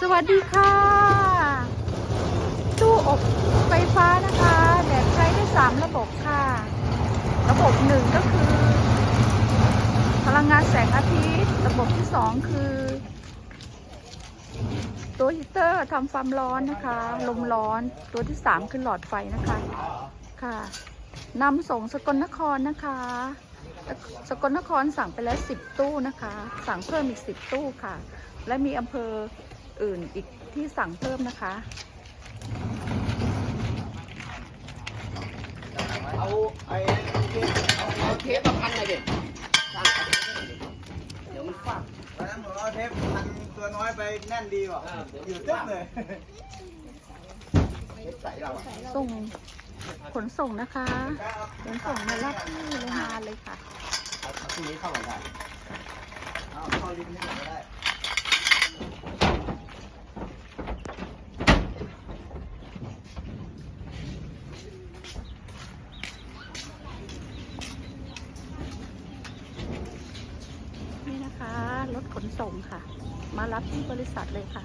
สวัสดีค่ะ ตู้อบไฟฟ้านะคะแบกใช้ได้สามระบบค่ะ ระบบหนึ่งก็คือ พลังงานแสงอาทิตย์ ระบบที่สองคือ ตัวฮีเตอร์ทำความร้อนนะคะ ลมร้อน ตัวที่สามคือหลอดไฟนะคะ ค่ะนำส่งสกลนครนะคะ สกลนครสั่งไปแล้วสิบตู้นะคะ สั่งเพิ่มอีกสิบตู้ค่ะ และมีอำเภอ อื่นอีกที่สั่งเพิ่มนะคะ เอาไอ้เอาเอาเทปมาพันหน่อยดิสร้างเอาเทปมาหน่อยดิเดี๋ยวมันฟาดตอนนั้นผมเอาเทปพันตัวน้อยไปแน่นดีกว่าอยู่ตึ๊บเลยเทปใส่เราอะส่งขนส่งนะคะขนส่งมารับที่โรงงานเลยค่ะเอาเอาพรุ่งนี้เข้ามาได้เอาเข้าลิ้นนี่ก็ได้ คะ รถขนส่งค่ะ มารับที่บริษัทเลยค่ะ